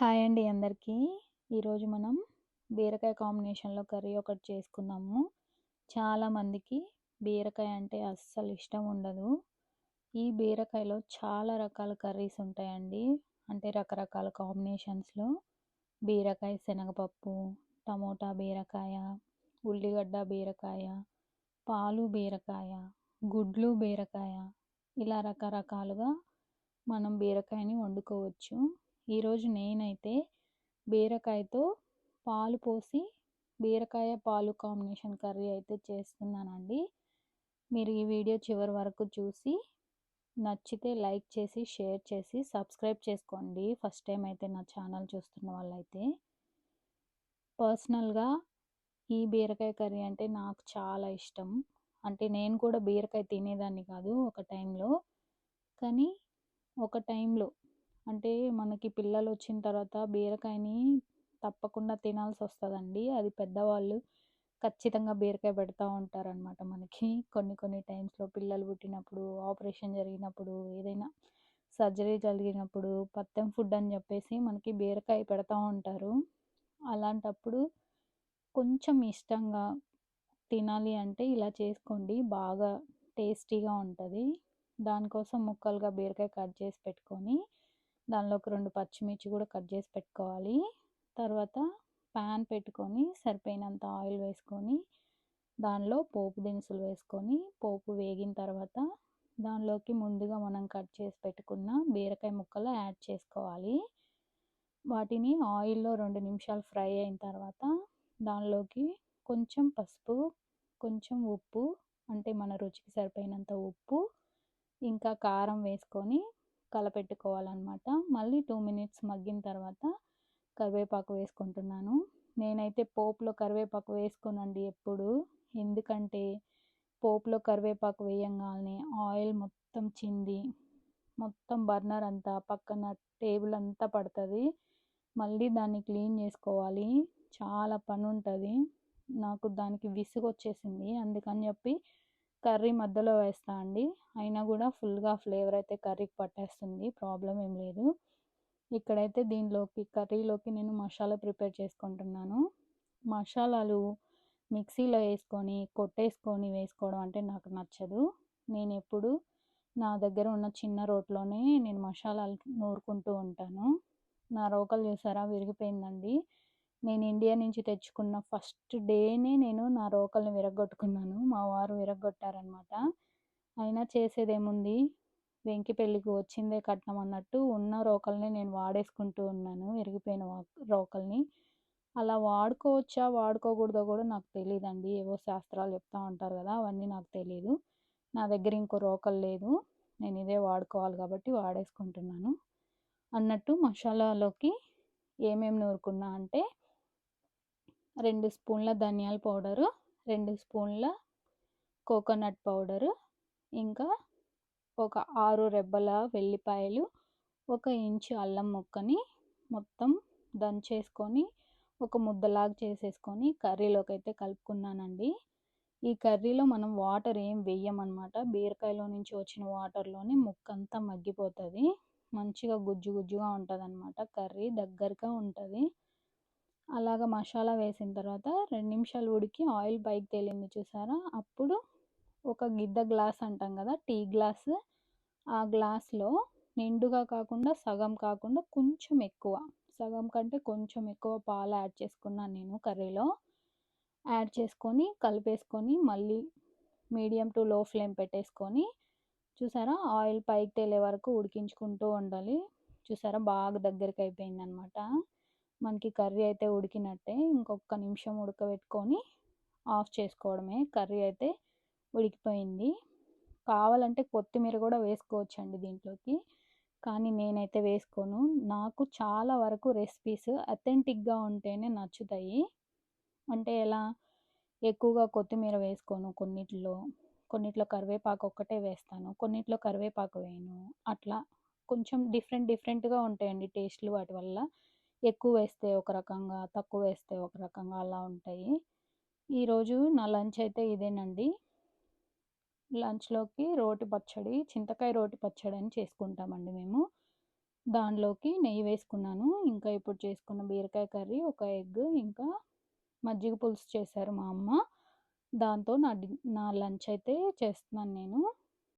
Hi అండి అందరికీ. ఈరోజు మనం బీరకాయ కాంబినేషన్లో కర్రీ ఒకటి చేసుకుందాము. చాలామందికి బీరకాయ అంటే అస్సలు ఇష్టం ఉండదు. ఈ బీరకాయలో చాలా రకాల కర్రీస్ ఉంటాయండి. అంటే రకరకాల కాంబినేషన్స్లో బీరకాయ శనగపప్పు టమోటా బీరకాయ ఉల్లిగడ్డ బీరకాయ పాలు బీరకాయ గుడ్లు బీరకాయ ఇలా రకరకాలుగా మనం బీరకాయని వండుకోవచ్చు. ఈరోజు నేనైతే బీరకాయతో పాలు పోసి బీరకాయ పాలు కాంబినేషన్ కర్రీ అయితే చేస్తున్నానండి. మీరు ఈ వీడియో చివరి వరకు చూసి నచ్చితే లైక్ చేసి షేర్ చేసి సబ్స్క్రైబ్ చేసుకోండి. ఫస్ట్ టైం అయితే నా ఛానల్ చూస్తున్న వాళ్ళైతే. పర్సనల్గా ఈ బీరకాయ కర్రీ అంటే నాకు చాలా ఇష్టం. అంటే నేను కూడా బీరకాయ తినేదాన్ని కాదు ఒక టైంలో. కానీ ఒక టైంలో అంటే మనకి పిల్లలు వచ్చిన తర్వాత బీరకాయని తప్పకుండా తినాల్సి వస్తుందండి అది పెద్దవాళ్ళు ఖచ్చితంగా బీరకాయ పెడతా ఉంటారనమాట మనకి. కొన్ని కొన్ని టైమ్స్లో పిల్లలు పుట్టినప్పుడు ఆపరేషన్ జరిగినప్పుడు ఏదైనా సర్జరీ జరిగినప్పుడు పత్తెం ఫుడ్ అని చెప్పేసి మనకి బీరకాయ పెడతా ఉంటారు. అలాంటప్పుడు కొంచెం ఇష్టంగా తినాలి అంటే ఇలా చేసుకోండి. బాగా టేస్టీగా ఉంటుంది. దానికోసం ముక్కలుగా బీరకాయ కట్ చేసి పెట్టుకొని దానిలోకి రెండు పచ్చిమిర్చి కూడా కట్ చేసి పెట్టుకోవాలి. తర్వాత ప్యాన్ పెట్టుకొని సరిపోయినంత ఆయిల్ వేసుకొని దానిలో పోపు దినుసులు వేసుకొని పోపు వేగిన తర్వాత దానిలోకి ముందుగా మనం కట్ చేసి పెట్టుకున్న బీరకాయ ముక్కలు యాడ్ చేసుకోవాలి. వాటిని ఆయిల్లో రెండు నిమిషాలు ఫ్రై అయిన తర్వాత దానిలోకి కొంచెం పసుపు కొంచెం ఉప్పు అంటే మన రుచికి సరిపోయినంత ఉప్పు ఇంకా కారం వేసుకొని కలపెట్టుకోవాలన్నమాట. మళ్ళీ టూ మినిట్స్ మగ్గిన తర్వాత కరివేపాకు వేసుకుంటున్నాను. నేనైతే పోపులో కరివేపాకు వేసుకోనండి ఎప్పుడు. ఎందుకంటే పోపులో కరివేపాకు వేయంగానే ఆయిల్ మొత్తం చింది మొత్తం బర్నర్ అంతా పక్కన టేబుల్ అంతా పడుతుంది. మళ్ళీ దాన్ని క్లీన్ చేసుకోవాలి. చాలా పని ఉంటుంది నాకు దానికి విసుగు వచ్చేసింది అందుకని చెప్పి కర్రీ మధ్యలో వేస్తా అండి. అయినా కూడా ఫుల్గా ఫ్లేవర్ అయితే కర్రీకి పట్టేస్తుంది. ప్రాబ్లం ఏం లేదు. ఇక్కడైతే దీనిలోకి కర్రీలోకి నేను మసాలా ప్రిపేర్ చేసుకుంటున్నాను. మసాలాలు మిక్సీలో వేసుకొని కొట్టేసుకొని వేసుకోవడం అంటే నాకు నచ్చదు. నేను ఎప్పుడు నా దగ్గర ఉన్న చిన్న రోట్లోనే నేను మసాలాలు నూరుకుంటూ ఉంటాను. నా రోకలు చూసారా? విరిగిపోయిందండి. నేను ఇండియా నుంచి తెచ్చుకున్న ఫస్ట్ డేనే నేను నా రోకల్ని విరగొట్టుకున్నాను మా వారు విరగొట్టారనమాట అయినా చేసేదేముంది? వెంకి పెళ్ళికి వచ్చిందే కట్నం అన్నట్టు ఉన్న రోకల్ని నేను వాడేసుకుంటూ ఉన్నాను విరిగిపోయిన రోకల్ని. అలా వాడుకోవచ్చా? వాడుకోకూడదో కూడా నాకు తెలియదండి ఏవో శాస్త్రాలు చెప్తా ఉంటారు కదా అవన్నీ నాకు తెలియదు నా దగ్గర ఇంకో రోకల్ లేదు. నేను ఇదే వాడుకోవాలి కాబట్టి వాడేసుకుంటున్నాను. అన్నట్టు మసాలాలోకి ఏమేమి నూరుకున్నా అంటే రెండు స్పూన్ల ధనియాల పౌడరు రెండు స్పూన్ల కోకోనట్ పౌడరు ఇంకా ఒక ఆరు రెబ్బల వెల్లిపాయలు ఒక ఇంచు అల్లం ముక్కని మొత్తం దంచేసుకొని ఒక ముద్దలాగా చేసేసుకొని కర్రీలోకి అయితే కలుపుకున్నానండి. ఈ కర్రీలో మనం వాటర్ ఏం వేయమన్నమాట బీరకాయలో నుంచి వచ్చిన వాటర్లోనే ముక్క అంతా మగ్గిపోతుంది. మంచిగా గుజ్జు గుజ్జుగా ఉంటుంది అనమాట కర్రీ దగ్గరగా ఉంటుంది. అలాగ మసాలా వేసిన తర్వాత రెండు నిమిషాలు ఉడికి ఆయిల్ పైకి తేలింది చూసారా? అప్పుడు ఒక గిద్ద గ్లాస్ అంటాం కదా టీ గ్లాస్. ఆ గ్లాస్లో నిండుగా కాకుండా సగం కాకుండా కొంచెం ఎక్కువ సగం కంటే కొంచెం ఎక్కువ పాలు యాడ్ చేసుకున్నాను నేను కర్రీలో. యాడ్ చేసుకొని కలిపేసుకొని మళ్ళీ మీడియం టు లో ఫ్లేమ్ పెట్టేసుకొని చూసారా? ఆయిల్ పైకి తేలే వరకు ఉడికించుకుంటూ ఉండాలి. చూసారా? బాగా దగ్గరికి అయిపోయింది అనమాట మనకి కర్రీ అయితే ఉడికినట్టే ఇంకొక నిమిషం ఉడకబెట్టుకొని ఆఫ్ చేసుకోవడమే. కర్రీ అయితే ఉడికిపోయింది. కావాలంటే కొత్తిమీర కూడా వేసుకోవచ్చండి దీంట్లోకి. కానీ నేనైతే వేసుకోను. నాకు చాలా వరకు రెసిపీస్ అథెంటిక్గా ఉంటేనే నచ్చుతాయి. అంటే ఎలా? ఎక్కువగా కొత్తిమీర వేసుకోను కొన్నిట్లో. కొన్నిట్లో కరివేపాకు ఒక్కటే వేస్తాను. కొన్నిట్లో కరివేపాకు వేయను. అట్లా కొంచెం డిఫరెంట్ డిఫరెంట్గా ఉంటాయండి టేస్ట్లు వాటి వల్ల. ఎక్కువ వేస్తే ఒక రకంగా తక్కువ వేస్తే ఒక రకంగా అలా ఉంటాయి. ఈరోజు నా లంచ్ అయితే ఇదేనండి. లంచ్లోకి రోటి పచ్చడి చింతకాయ రోటి పచ్చడి అని చేసుకుంటామండి మేము. దానిలోకి నెయ్యి వేసుకున్నాను. ఇంకా ఇప్పుడు చేసుకున్న బీరకాయ కర్రీ ఒక ఎగ్ ఇంకా మజ్జిగ పులుసు చేశారు మా అమ్మ. దాంతో నా డి నా లంచ్ అయితే చేస్తున్నాను నేను.